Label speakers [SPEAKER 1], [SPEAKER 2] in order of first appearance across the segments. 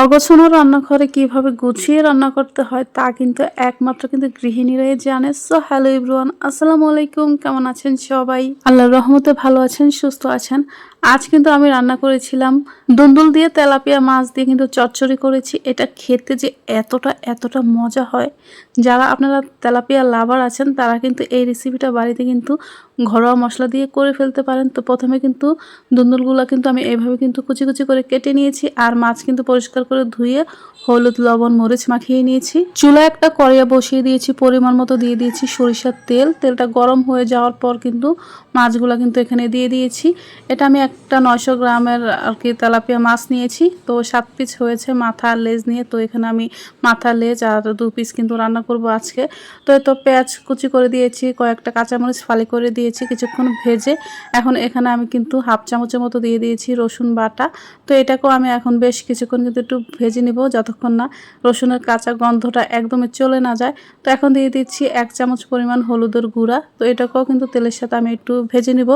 [SPEAKER 1] অগোছানো রান্নাঘরে কীভাবে গুছিয়ে রান্না করতে হয় তা কিন্তু একমাত্র কিন্তু গৃহিণীরাই জানে। সো হ্যালো ইব্রুয়ান আসসালামু আলাইকুম, কেমন আছেন সবাই? আল্লাহর রহমতে ভালো আছেন, সুস্থ আছেন। আজ কিন্তু আমি রান্না করেছিলাম দুন্দুল দিয়ে তেলাপিয়া মাছ দিয়ে কিন্তু চচ্চড়ি করেছি। এটা খেতে যে এতটা এতটা মজা হয়। যারা আপনারা তেলাপিয়া লাভার আছেন, তারা কিন্তু এই রেসিপিটা বাড়িতে কিন্তু ঘরোয়া মশলা দিয়ে করে ফেলতে পারেন। তো প্রথমে কিন্তু দুন্দুলগুলো কিন্তু আমি এইভাবে কিন্তু কুচি কুচি করে কেটে নিয়েছি। আর মাছ কিন্তু পরিষ্কার করে ধুয়ে হলুদ, লবণ, মরিচ মাখিয়ে নিয়েছি। চুলা একটা কড়িয়া বসিয়ে দিয়েছি, পরিমাণ মতো দিয়ে দিয়েছি সরিষার তেল। তেলটা গরম হয়ে যাওয়ার পর কিন্তু মাছগুলো কিন্তু এখানে দিয়ে দিয়েছি। এটা আমি একটা নয়শো গ্রামের আর কি তেলাপিয়া মাছ নিয়েছি। তো সাত পিস হয়েছে মাথা লেজ নিয়ে। তো এখানে আমি মাথা, লেজ আর দু পিস কিন্তু রান্না করব আজকে। তো এই তো পেঁয়াজ কুচি করে দিয়েছি, কয়েকটা কাঁচামরিচ ফালি করে দিয়েছি, কিছুক্ষণ ভেজে। এখন এখানে আমি কিন্তু হাফ চামচের মতো দিয়ে দিয়েছি রসুন বাটা। তো এটাকেও আমি এখন বেশ কিছুক্ষণ কিন্তু ভেজে নেব, যতক্ষণ না রসুনের কাঁচা গন্ধটা একদমই চলে না যায়। তো এখন দিয়ে দিচ্ছি এক চামচ পরিমাণ হলুদের গুঁড়া। তো এটাকেও কিন্তু তেলের সাথে আমি একটু ভেজে নেব,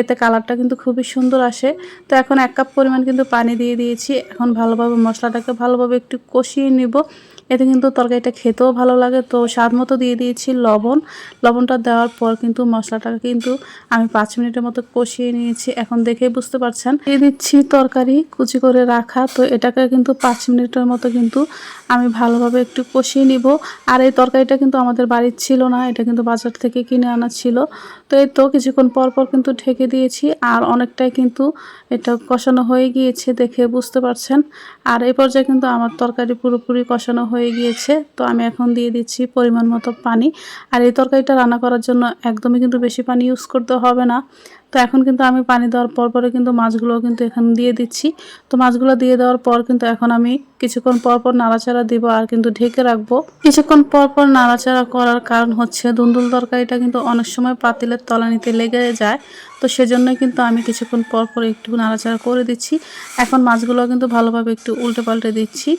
[SPEAKER 1] এতে কালারটা কিন্তু খুবই সুন্দর আসে। তো এখন এক কাপ পরিমাণ কিন্তু পানি দিয়ে দিয়েছি। এখন ভালোভাবে মশলাটাকে ভালোভাবে একটু কষিয়ে নেব। এতে কিন্তু তরকারিটা খেতেও ভালো লাগে। তো স্বাদ মতো দিয়ে দিয়েছি লবণ। লবণটা দেওয়ার পর কিন্তু মশলাটাকে কিন্তু আমি পাঁচ মিনিটের মতো কষিয়ে নিয়েছি। এখন দেখেই বুঝতে পারছেন। দিয়ে দিচ্ছি তরকারি কুচি করে রাখা। তো এটাকে কিন্তু পাঁচ মিনিটের মতো কিন্তু আমি ভালোভাবে একটু কষিয়ে নিব। আর এই তরকারিটা কিন্তু আমাদের বাড়ির ছিল না, এটা কিন্তু বাজার থেকে কিনে আনা ছিল। তো এই তো কিছুক্ষণ পর পর কিন্তু ঢেকে দিয়েছি, আর অনেকটাই কিন্তু এটা কষানো হয়ে গিয়েছে দেখে বুঝতে পারছেন। আর এই পর্যায়ে কিন্তু আমার তরকারি পুরোপুরি কষানো হয়ে গিয়েছে, তো আমি এখন দিয়ে দিচ্ছি পরিমাণ মতো পানি। আর এই তরকারিটা রান্না করার জন্য একদমই কিন্তু বেশি পানি ইউজ করতে হবে না। তো এখন কিন্তু আমি পানি দেওয়ার পর পরে কিন্তু মাছগুলো কিন্তু এখানে দিয়ে দিচ্ছি। তো মাছগুলো দিয়ে দেওয়ার পর কিন্তু এখন আমি কিছুক্ষণ পর পর নাড়াচাড়া দিব আর কিন্তু ঢেকে রাখব। কিছুক্ষণ পর পর নাড়াচাড়া করার কারণ হচ্ছে দুন্দুল তরকারিটা কিন্তু অনেক সময় পাতিলের তলানিতে লেগে যায়। তো সেজন্য কিন্তু আমি কিছুক্ষণ পর পর একটু নাড়াচাড়া করে দিচ্ছি। এখন মাছগুলো কিন্তু ভালোভাবে একটু উল্টে পাল্টে দিচ্ছি।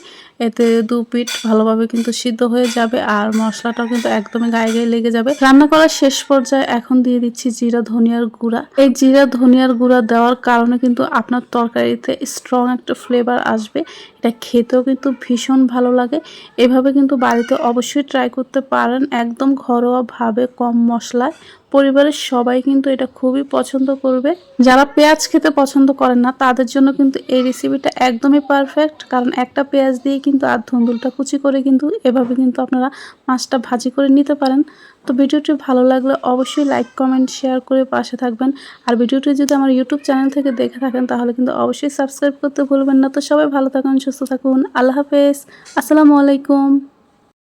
[SPEAKER 1] এতে দু পিঠ ভালোভাবে কিন্তু সিদ্ধ হয়ে যাবে আর মশলাটাও কিন্তু একদমই গায়ে গায়ে লেগে যাবে। রান্না করার শেষ পর্যায়ে এখন দিয়ে দিচ্ছি জিরা, ধনিয়ার গুঁড়া। এই জিরা, ধনিয়ার গুঁড়া দেওয়ার কারণে কিন্তু আপনার তরকারিতে স্ট্রং একটা ফ্লেভার আসবে। এটা খেতেও কিন্তু ভীষণ ভালো লাগে। এভাবে কিন্তু বাড়িতে অবশ্যই ট্রাই করতে পারেন। একদম ঘরোয়াভাবে কম মশলায়। পরিবারের সবাই কিন্তু এটা খুবই পছন্দ করবে। যারা পেঁয়াজ খেতে পছন্দ করেন না, তাদের জন্য কিন্তু এই রেসিপিটা একদমই পারফেক্ট কারণ একটা পেঁয়াজ দিয়ে কিন্তু আর ধুন্দুলটা কুচি করে কিন্তু এভাবে কিন্তু আপনারা মাছটা ভাজি করে নিতে পারেন। তো ভিডিওটি ভালো লাগলে অবশ্যই লাইক কমেন্ট শেয়ার করে পাশে থাকবেন। আর ভিডিওটি যদি আমার ইউটিউব চ্যানেল থেকে দেখে থাকেন, তাহলে কিন্তু অবশ্যই সাবস্ক্রাইব করতে ভুলবেন না। তো সবাই ভালো থাকুন, সুস্থ থাকুন। আল্লাহ হাফেজ। আসসালামু আলাইকুম।